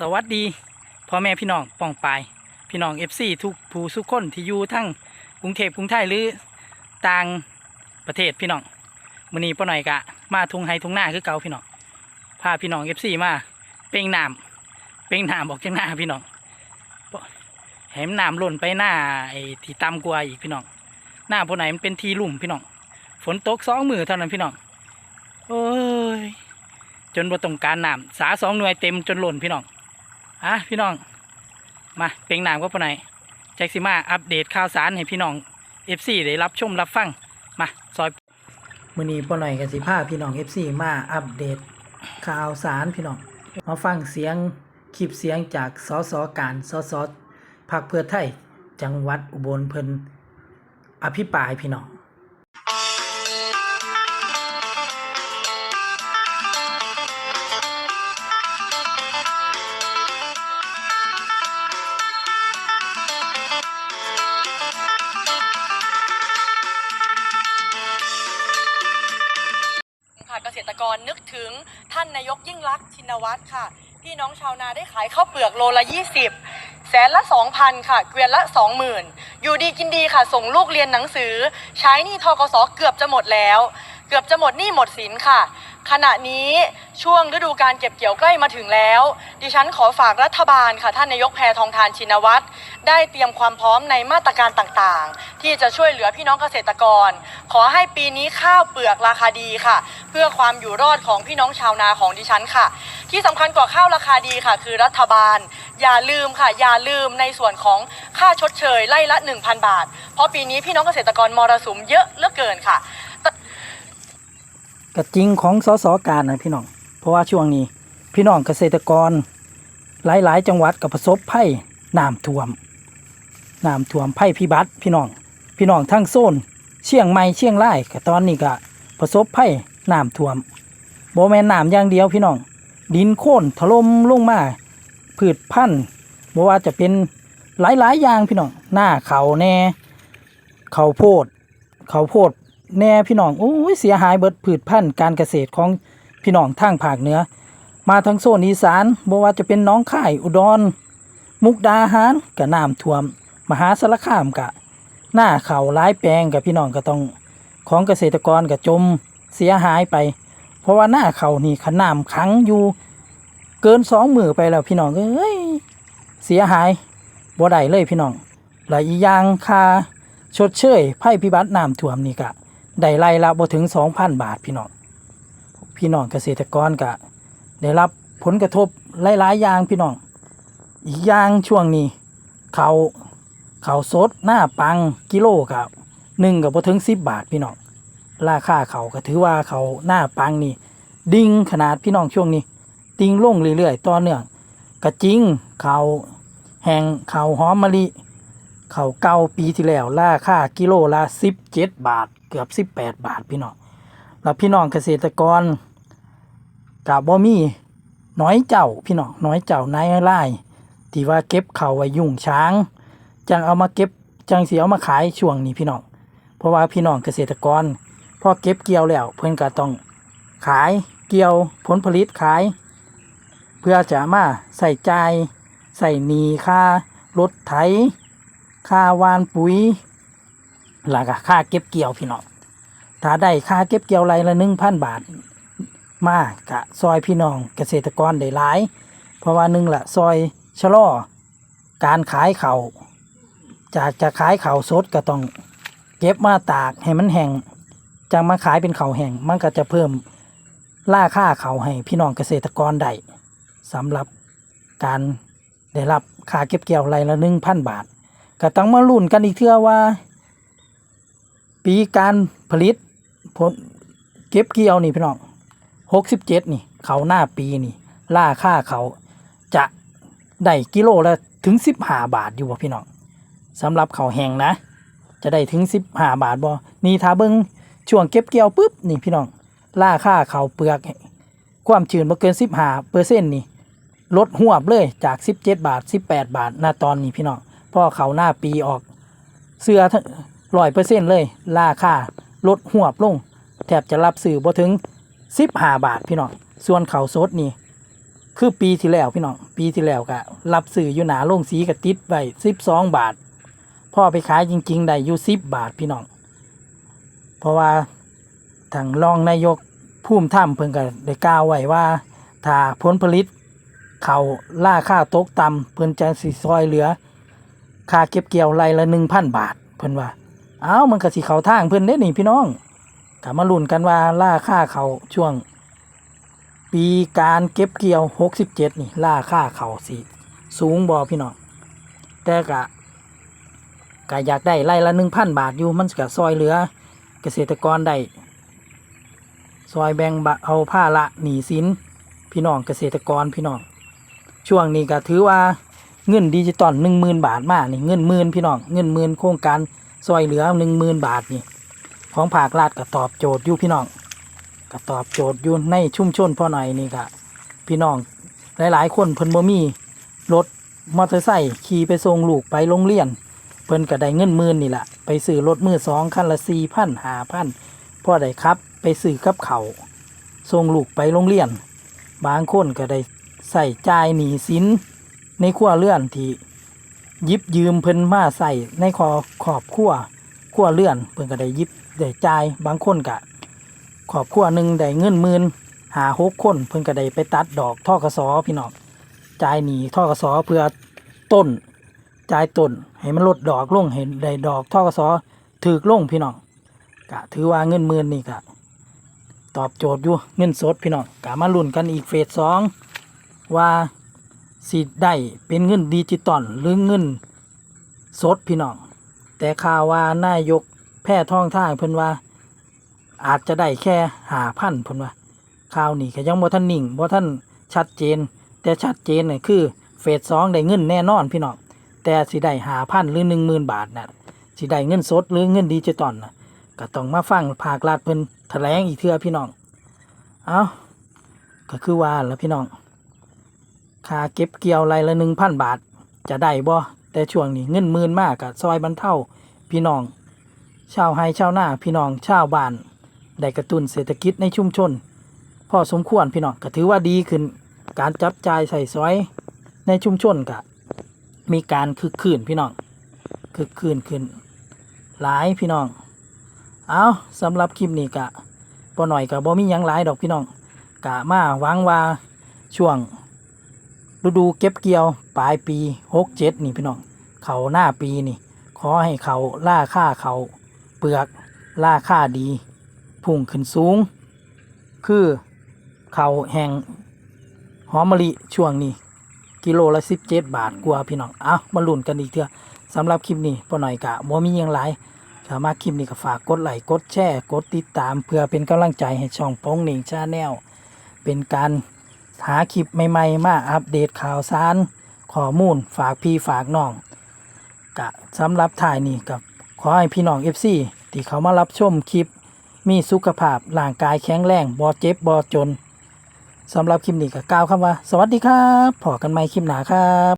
สวัสดีพ่อแม่พี่น้องป้องปายพี่น้องเอฟซีทุกผู้ทุกคนที่อยู่ทั้งกรุงเทพกรุงไทยหรือต่างประเทศพี่น้องมื้อนี้ป้าหน่อยกะ มาทุงไฮทุงหน้าคือเก่าพี่น้องพาพี่น้องเอฟซีมาเป่งน้ำเป่งน้ำออกจากหน้าพี่น้องแหมน้ำหล่นไปหน้าไอ้ที่ต่ำกว่าอีกพี่น้องหน้าพวกไหนมันเป็นทีลุ่มพี่น้องฝนตกสองมือเท่านั้นพี่น้องโอ้ยจนบ่ต้องการน้ำสาสองหน่วยเต็มจนหล่นพี่น้อง อะพี่น้อง มาเป่งน้ำก็ปะไหนแจ็คซิมาอัปเดตข่าวสารให้พี่น้องเอฟซีได้รับชมรับฟัง มาซอยมือนี้ปะหน่อยกันสิพาพี่น้องเอฟซีมาอัปเดตข่าวสารพี่น้องมาฟังเสียงคลิปเสียงจากสสการสสพักเพื่อไทย จังหวัดอุบลเพิ่นอภิปรายพี่น้อง ตรกรนึกถึงท่านนายกยิ่งรักษณ์ชินวัตรค่ะพี่น้องชาวนาได้ขายข้าวเปลือกโลละ 20 แสนละ 2,000 ค่ะ เกวียนละ 20,000 อยู่ดีกินดีค่ะ ส่งลูกเรียนหนังสือ ใช้หนี้ทกศเกือบจะหมดแล้ว เกือบจะหมดหนี้หมดสินค่ะ ขณะนี้ช่วงฤดูการเก็บเกี่ยวใกล้มาถึงแล้ว ดิฉันขอฝากรัฐบาลค่ะท่านนายกแพทองทานชินวัตรได้เตรียมความพร้อมในมาตรการต่างๆ ที่จะช่วยเหลือพี่น้องเกษตรกร ขอให้ปีนี้ข้าวเปลือกราคาดีค่ะ เพื่อความอยู่รอดของพี่น้องชาวนาของดิฉันค่ะ ที่สำคัญกว่าข้าวราคาดีค่ะ คือรัฐบาล อย่าลืมค่ะ อย่าลืมในส่วนของค่าชดเชยไล่ละ 1,000 บาท เพราะปีนี้พี่น้องเกษตรกรมรสุมเยอะเหลือเกินค่ะ ก็จริงของสสการนะพี่น้อง เพราะว่าช่วงนี้ พี่น้องเกษตรกร หลาย ๆ จังหวัดกับประสบภัยน้ำท่วมน้ำท่วมภัยพิบัติพี่น้อง พี่น้องทั้งโซน เชียงใหม่เชียงรายก็ตอนนี้ก็ประสบภัยน้ำท่วมโบแมนน้ำอย่างเดียวพี่น้อง ดินโค่นถล่มลงมาพืชพันธุ์บว่าจะเป็นหลายๆอย่างพี่น้องหน้าเขาแน่เขาโพดเขาโพด แน่พี่น้องโอ้ยเสียหายเบิดพืชพันธุ์การเกษตรของพี่น้องทางภาคเหนือ มาทั้งโซนอีสานบ่ว่าจะเป็นน้องค่ายอุดร มุกดาหารกับน้ำท่วม มหาสารคามกะ หน้าเขาร้ายแปลงกับพี่น้องก็ต้องของเกษตรกรก็จมเสียหายไป เพราะว่าหน้าเขานี่ขน้ำขังอยู่ เกินสองมือไปแล้วพี่น้องเอ้ยเสียหายบ่ได้เลยพี่น้องและอีกอย่างค่าชดเชยภัยพิบัติน้ำท่วมนี่กะ ได้ไล่ละบ่ถึง2,000บาทพี่น้องพี่น้องเกษตรกรก็ได้รับผลกระทบหลายๆอย่างพี่น้อง อีกอย่างช่วงนี้เขาเขาสดหน้าปังกิโลกับหนึ่งกับบ่ถึง10บาทพี่น้องราคาเขาก็ถือว่าเขาหน้าปังนี่ ดิ่งขนาดพี่น้องช่วงนี้ดิ่งลงเรื่อยๆต่อเนื่องก็จริงเขาแหงเขาหอมมะลิเขาเก่าปีที่แล้วราคากิโลละสิบเจ็ดบาท กือบสิบแปดบาทพี่น้องแล้วพี่น้องเกษตรกรกับบ่มีน้อยเจ้าพี่น้องน้อยเจ้านายไล่ที่ว่าเก็บเขาไว้ยุ่งช้าง จังเอามาเก็บจังสีเอามาขายช่วงนี้พี่น้องเพราะว่าพี่น้องเกษตรกรพอเก็บเกี่ยวแล้วเพื่อนก็ต้องขายเกี่ยวผลผลิตขาย เพื่อจะมาใส่ใจใส่หนีค่ารถไถค่าวานปุ๋ย แล้วก็ค่าเก็บเกี่ยวพี่น้องถ้าได้ค่าเก็บเกี่ยวไรละหนึ่งพันบาท มากกะซอยพี่น้องเกษตรกรได้หลาย เพราะว่าหนึ่งละซอยชะลอการขายเขาวจากจะขายเข่าสดก็ต้องเก็บมาตากให้มันแห้งจะมาขายเป็นเข่าแห้งมันก็จะเพิ่มราค่าเข่าให้พี่น้องเกษตรกรได้สำหรับการได้รับค่าเก็บเกี่ยวไรละหนึ่งพันบาทก็ต้องมาลุ้นกันอีกเทื่อว่า ปีการผลิตผลเก็บเกี่ยวนี่พี่น้องหกสิบเจ็ดนี่ เขาหน้าปีนี่ล่าค่าเขาจะได้กิโลละถึงสิบห้าบาทอยู่บ่พี่น้องสำหรับเขาแห้งนะ จะได้ถึงสิบห้าบาทบ่นี่ถ้าเบิ้งช่วงเก็บเกี่ยวปุ๊บนี่พี่น้องล่าค่าเขาเปลือก ความชื้นบ่เกินสิบห้าเปอร์เซ็นต์นี่ลดหวบเลยจากสิบเจ็ดบาทสิบแปดบาทณตอนนี้พี่น้องพ่อเขาหน้าปีออก เสื้อ ร้อยเปอร์เซ็นต์เลย ราคาลดหัวบลง แทบจะรับสื่อบ่ถึงสิบห้าบาทพี่น้อง ส่วนเขาสดนี่ คือปีที่แล้วพี่น้อง ปีที่แล้วก็รับซื้ออยู่หนาโรงสีก็ติดไว้สิบสองบาท พ่อไปขายจริง ๆ ได้อยู่สิบบาทพี่น้อง เพราะว่าทางรองนายกภูมิธรรมเพิ่นก็ได้กล่าวไว้ว่า ถ้าผลผลิตเขาล่าค่าตกต่ำเพิ่นจะสิซอยเหลือ ค่าเก็บเกี่ยวไรละหนึ่งพันบาท เพิ่นว่า เอ้ามันก็สิเขาทางเพิ่นได้นี่พี่น้องก็มาลุ้นกันว่าล่าค่าเขาช่วง ปีการเก็บเกี่ยว 67 นี่ล่าค่าเขาสิสูงบ่พี่น้องแต่ก็ก็อยากได้ไร่ละ1,000บาทอยู่มันก็ซอยเหลือ เกษตรกรได้ซอยแบ่งเอาผ้าละหนีสินพี่น้องเกษตรกรพี่น้อง ช่วงนี้ก็ถือว่าเงินดิจิตอล10,000บาทมานี่เงินหมื่นพี่น้องเงินหมื่นโครงการ ซอยเหลือ10,000บาทนี่ของภาครัฐก็ตอบโจทย์อยู่พี่น้องก็ตอบโจทย์อยู่ในชุ่มชนพ่อหน่อยนี่ก็พี่น้องหลายๆ คนเพิ่นบ่มีรถมอเตอร์ไซค์ขี่ไปส่งลูกไปโรงเรียน เพิ่นก็ได้เงินหมื่นนี่แหละไปซื้อรถมือสองคันละสี่พันห้าพันพ่อได้ครับ ไปซื้อกับเขาส่งลูกไปโรงเรียน บางคนก็ได้ใส่จ่ายหนีสินในครัวเรือนที่ ยิบยืมเพิ่นมาใส่ในคอขอบครัวครัวเรือนเพิ่นก็ได้ยิบได้จ่ายบางคนก็ครอบครัวหนึ่งได้เงินหมื่นหาหกคนเพิ่นก็ได้ไปตัดดอกท่อกระสอพี่น้องจ่ายหนีท่อกระสอเพื่อต้นจ่ายต้นให้มันลดดอกลงเห็นได้ดอกท่อกระสอถือลงพี่น้องกะถือว่าเงินหมื่นนี่กะตอบโจทย์อยู่เงินสดพี่น้องกะมาลุ้นกันอีกเฟสสองว่า สิได้เป็นเงินดิจิตอลหรือเงินสดพี่น้อง แต่ข่าวว่านายกแพร่ท้องท่างเพิ่นว่า อาจจะได้แค่หาพันพิ่นว่าข่าวนี้ก็ยังบ่ทันนิ่งบ่ทันชัดเจน แต่ชัดเจนเนี่ยคือเฟสสองได้เงินแน่นอนพี่น้องแต่สิได้หาพันหรือหนึ่งหมื่นบาทน่ะสิได้เงินสดหรือเงินดิจิตอลน่ะก็ต้องมาฟังภาครัฐเพิ่นแถลงอีกเทื่อพี่น้อง เอ้าก็คือว่าแล้วพี่น้อง ค่าเก็บเกี่ยวไรละหนึ่งพันบาท จะได้บ่แต่ช่วงนี้เงินหมื่นมากกับซอยบรรเทาพี่น้อง ชาวไฮชาวนาพี่น้องชาวบ้าน ได้กระตุ้นเศรษฐกิจในชุมชน พอสมควรพี่น้องก็ถือว่าดีขึ้น การจับจ่ายใส่ซอยในชุมชนก็มีการคึกคืนพี่น้องคึกคืนขึ้น หลายพี่น้อง เอาสำหรับคลิปนี้กะพอหน่อยกับบ่มียังหลายดอกพี่น้องกะมาหวังว่าช่วง ฤดูเก็บเกี่ยว ปลายปีหกเจ็ดนี่พี่น้อง เขาหน้าปีนี่ ขอให้เขาล่าค่าเขาเปลือกล่าค่าดี พุ่งขึ้นสูง คือเขาแห่งหอมมะลิช่วงนี้ กิโลละสิบเจ็ดบาทกว่าพี่น้อง เอามาลุ้นกันอีกเถอะสำหรับคลิปนี้พอหน่อยกะบ่มีหยังหลสามารถคลิปนี้ก็ฝากกดไลค์กดแชร์กดติดตาม เพื่อเป็นกำลังใจให้ช่องป้งหนิงชาแนลเป็นการ หาคลิปใหม่ๆ มาอัปเดตข่าวสารข้อมูลฝากพี่ฝากน้องกะสำหรับถ่ายนี่กับขอให้พี่น้อง FC ที่เขามารับชมคลิป มีสุขภาพร่างกายแข็งแรงบอเจ็บบอจนสำหรับคลิปนี้ก็กล่าวคำว่า สวัสดีครับพอกันใหม่คลิปหน้าครับ